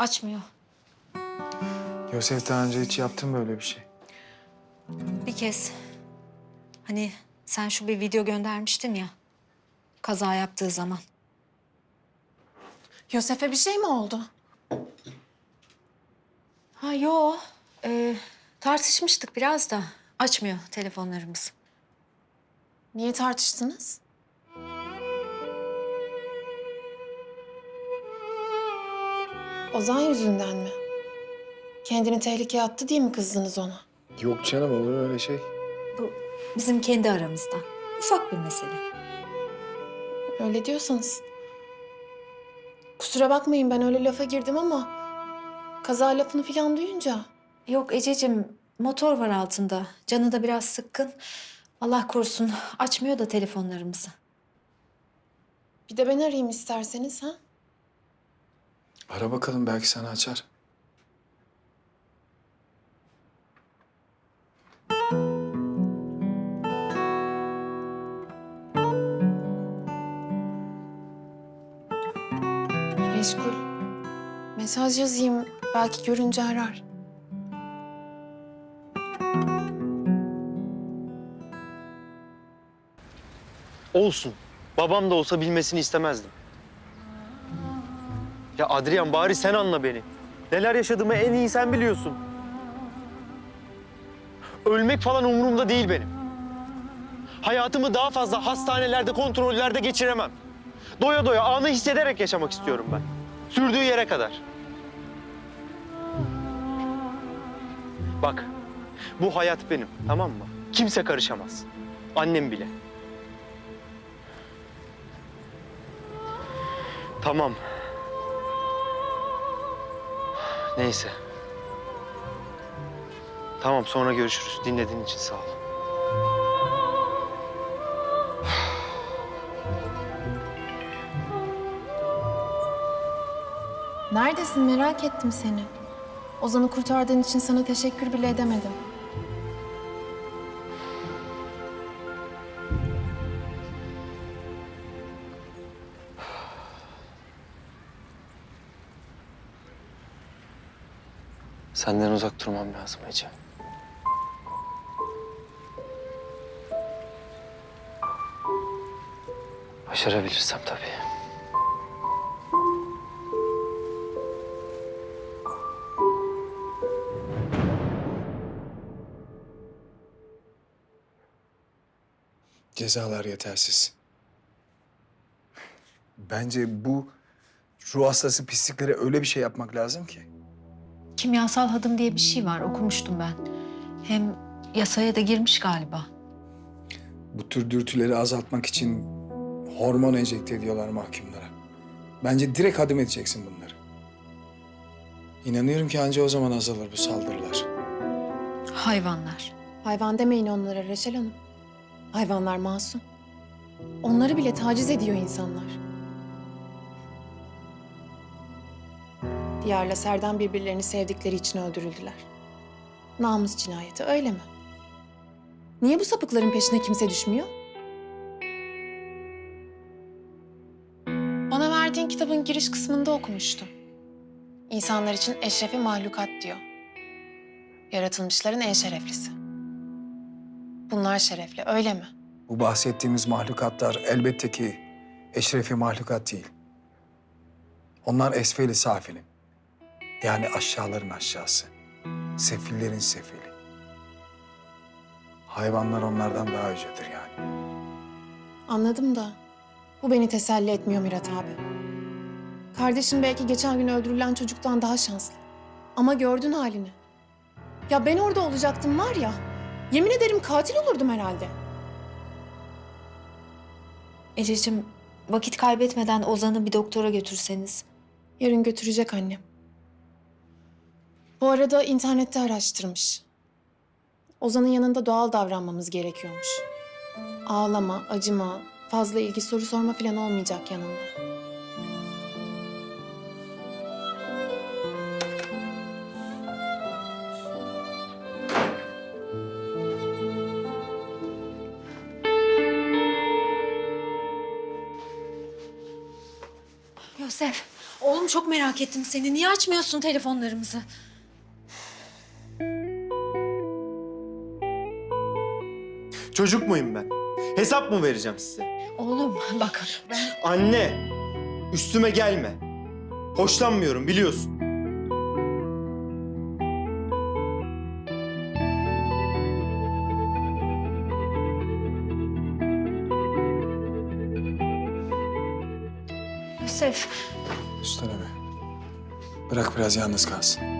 Açmıyor. Yosef daha önce hiç yaptın böyle bir şey. Bir kez. Hani sen şu bir video göndermiştin ya. Kaza yaptığı zaman. Yosef'e bir şey mi oldu? Ha yo. Ee, tartışmıştık biraz da. Açmıyor telefonlarımız. Niye tartıştınız? Ozan yüzünden mi? Kendini tehlikeye attı diye mi kızdınız ona? Yok canım olur öyle şey. Bu bizim kendi aramızda. Ufak bir mesele. Öyle diyorsanız. Kusura bakmayın ben öyle lafa girdim ama... ...kaza lafını falan duyunca... Yok Ececiğim motor var altında. Canı da biraz sıkkın. Allah korusun açmıyor da telefonlarımızı. ...bir de ben arayayım isterseniz ha? Ara bakalım belki sana açar. Meşgul. Mesaj yazayım. Belki görünce arar. Olsun. Babam da olsa bilmesini istemezdim. Ya Adrian bari sen anla beni. Neler yaşadığımı en iyi sen biliyorsun. Ölmek falan umurumda değil benim. Hayatımı daha fazla hastanelerde, kontrollerde geçiremem. Doya doya anı hissederek yaşamak istiyorum ben. Sürdüğü yere kadar. Bak, bu hayat benim, tamam mı? Kimse karışamaz. Annem bile. Tamam. Neyse. Tamam sonra görüşürüz. Dinlediğin için sağ ol. Neredesin merak ettim seni. Ozan'ı kurtardığın için sana teşekkür bile edemedim. Senden uzak durmam lazım Ece. Başarabilirsem tabii. Cezalar yetersiz. Bence bu ruh hastası pisliklere öyle bir şey yapmak lazım ki. Kimyasal hadım diye bir şey var okumuştum ben. Hem yasaya da girmiş galiba. Bu tür dürtüleri azaltmak için hormon enjekte ediyorlar mahkumlara. Bence direkt adım edeceksin bunları. İnanıyorum ki anca o zaman azalır bu saldırılar. Hayvanlar. Hayvan demeyin onlara Reşel Hanım. Hayvanlar masum. Onları bile taciz ediyor insanlar. Diyar'la Serdan birbirlerini sevdikleri için öldürüldüler. Namus cinayeti öyle mi? Niye bu sapıkların peşine kimse düşmüyor? Bana verdiğin kitabın giriş kısmında okumuştum. İnsanlar için eşrefi mahlukat diyor. Yaratılmışların en şereflisi. Bunlar şerefli, öyle mi? Bu bahsettiğimiz mahlukatlar elbette ki eşrefi mahlukat değil. Onlar esfeli safilin. Yani aşağıların aşağısı. Sefillerin sefili. Hayvanlar onlardan daha yücedir yani. Anladım da bu beni teselli etmiyor Mirat abi. Kardeşim belki geçen gün öldürülen çocuktan daha şanslı. Ama gördün halini. Ya ben orada olacaktım var ya. Yemin ederim katil olurdum herhalde. Ececiğim vakit kaybetmeden Ozan'ı bir doktora götürseniz. Yarın götürecek annem. Bu arada internette araştırmış. Ozan'ın yanında doğal davranmamız gerekiyormuş. Ağlama, acıma, fazla ilgi soru sorma falan olmayacak yanında. Yosef Oğlum çok merak ettim seni. Niye açmıyorsun telefonlarımızı? Çocuk muyum ben? Hesap mı vereceğim size? Oğlum bak ben... Anne, üstüme gelme. Hoşlanmıyorum biliyorsun. Yusuf. Üstten abi. Bırak biraz yalnız kalsın.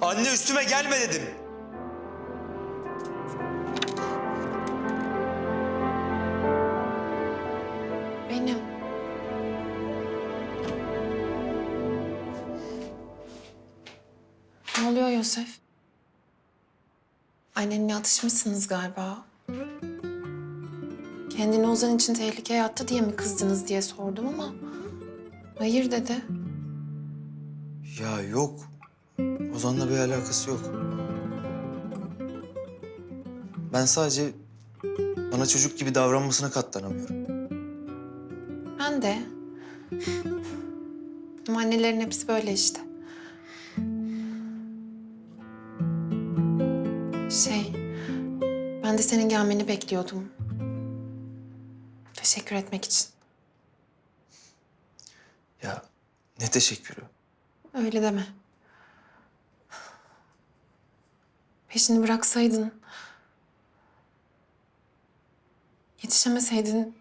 Anne üstüme gelme dedim. Benim. Ne oluyor Yosef? Annenle atışmışsınız galiba. Kendini Ozan için tehlikeye attı diye mi kızdınız diye sordum ama... Hayır dedi. Ya yok. Ozan'la bir alakası yok. Ben sadece bana çocuk gibi davranmasına katlanamıyorum. Ben de. Ama annelerin hepsi böyle işte. Şey, ben de senin gelmeni bekliyordum. Teşekkür etmek için. Ya ne teşekkürü. Öyle deme. Peşini bıraksaydın... Yetişemeseydin...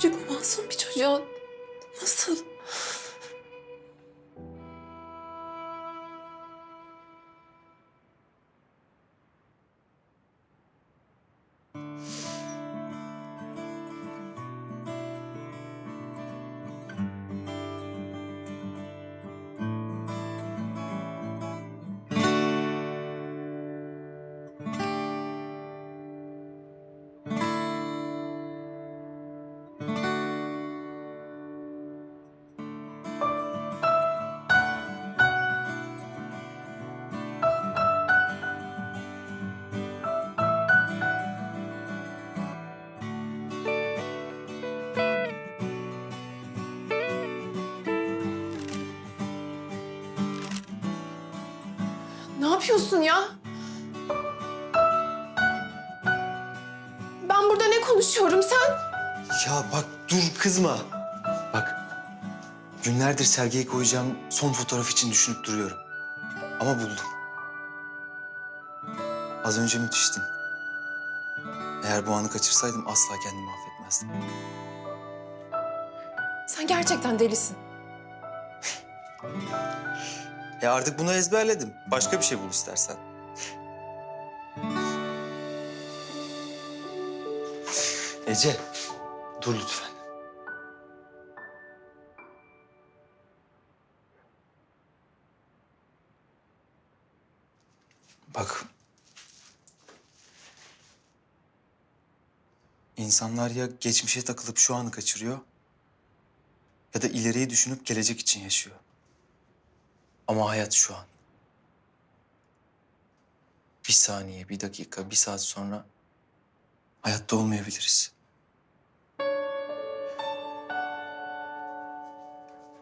Küçücük masum bir çocuğa nasıl... yapıyorsun ya? Ben burada ne konuşuyorum sen? Ya bak dur kızma. Bak günlerdir sergiye koyacağım son fotoğraf için düşünüp duruyorum. Ama buldum. Az önce müthiştin. Eğer bu anı kaçırsaydım asla kendimi affetmezdim. Sen gerçekten delisin. Ya artık bunu ezberledim. Başka bir şey bul istersen. Ece, dur lütfen. Bak. İnsanlar ya geçmişe takılıp şu anı kaçırıyor ya da ileriyi düşünüp gelecek için yaşıyor. Ama hayat şu an. Bir saniye, bir dakika, bir saat sonra hayatta olmayabiliriz.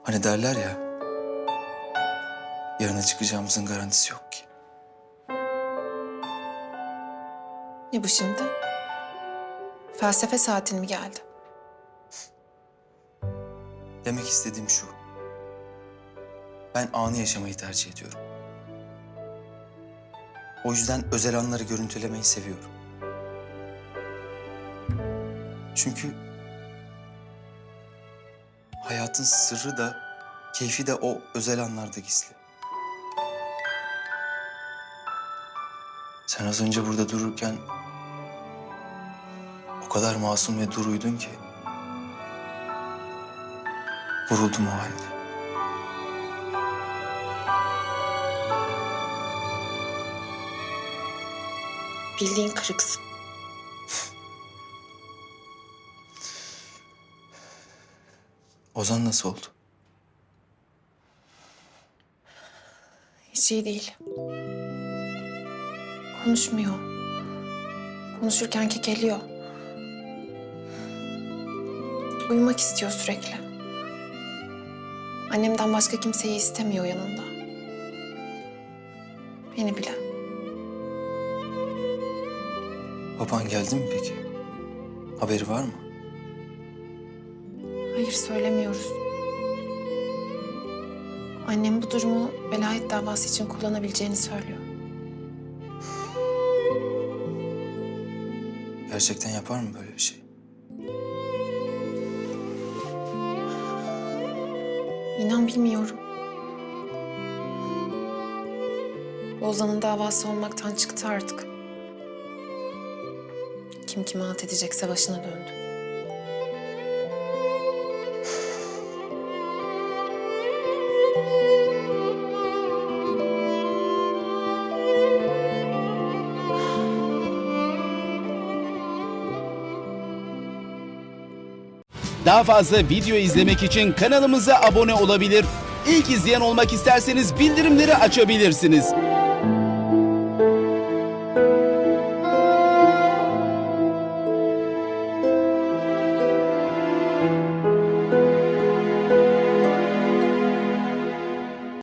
Hani derler ya, yarına çıkacağımızın garantisi yok ki. Ne bu şimdi? Felsefe saatin mi geldi? Demek istediğim şu. Ben anı yaşamayı tercih ediyorum. O yüzden özel anları görüntülemeyi seviyorum. Çünkü hayatın sırrı da keyfi de o özel anlarda gizli. Sen az önce burada dururken o kadar masum ve duruydun ki vuruldum o halde. Bildiğin kırıksın. Ozan nasıl oldu? Hiç iyi değil. Konuşmuyor. Konuşurken kekeliyor. Uyumak istiyor sürekli. Annemden başka kimseyi istemiyor yanında. Beni bile. Baban geldi mi peki? Haberi var mı? Hayır söylemiyoruz. Annem bu durumu velayet davası için kullanabileceğini söylüyor. Gerçekten yapar mı böyle bir şey? İnan bilmiyorum. Ozan'ın davası olmaktan çıktı artık. Kim kime alt edecekse başına döndü. Daha fazla video izlemek için kanalımıza abone olabilir. İlk izleyen olmak isterseniz bildirimleri açabilirsiniz.